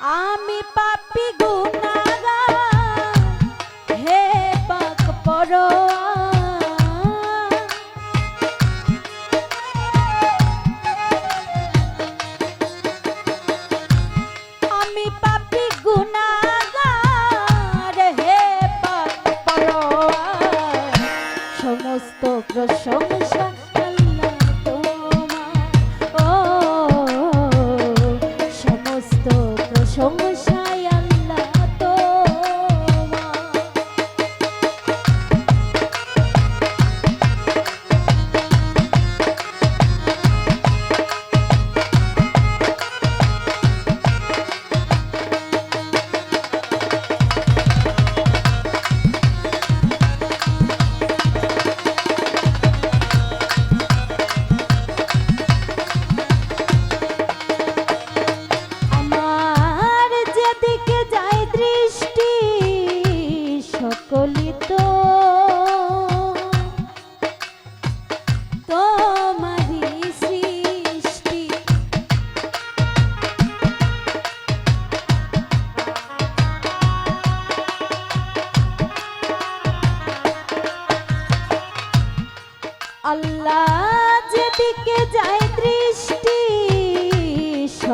আমি পাপি গুনাগা হে পাক পরোয়া। সমস্ত প্রশংসা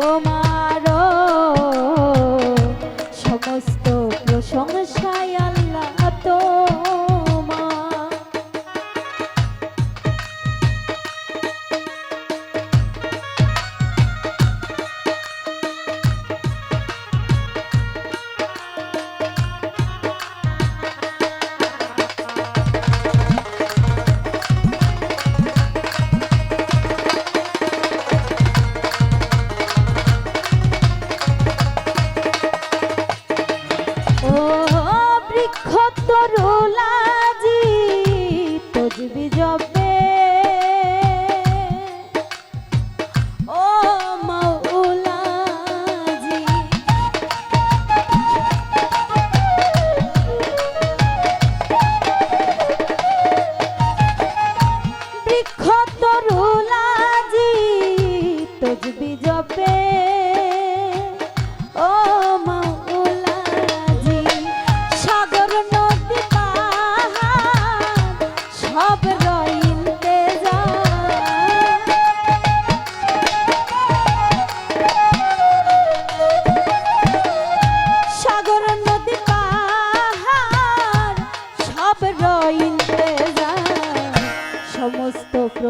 তোমারও ও বৃক্ষ তরুলাজি তজবি জবে ও মাউলাজি বৃক্ষ তরুলাজি তজবি জবে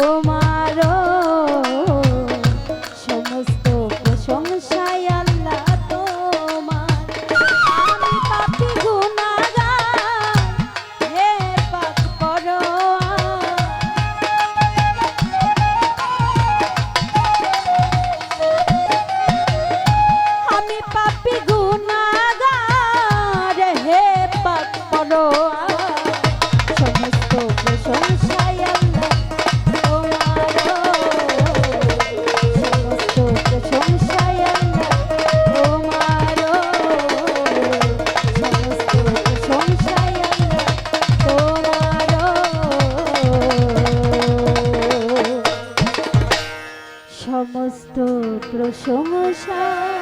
Oh my. 我笑笑